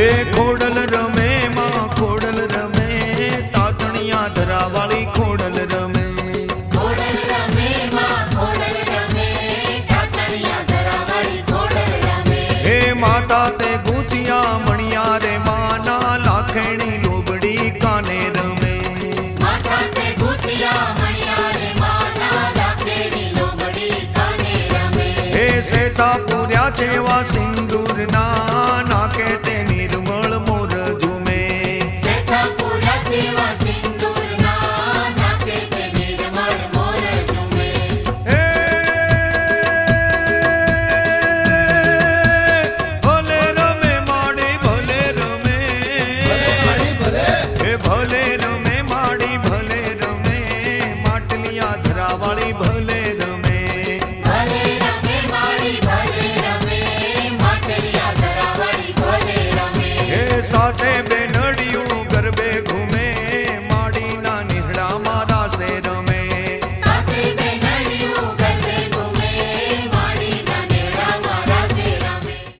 એ ખોડલ રમે માં ખોડલ રમે. તાતણિયા ધરાવાળી ખોડલ રમે. હે માતા તે શેતા પૂર્યા જેવા સિંદૂરના નાકે તે નિર્મળ મોર ઝુમે. શેતા પૂર્યા જેવા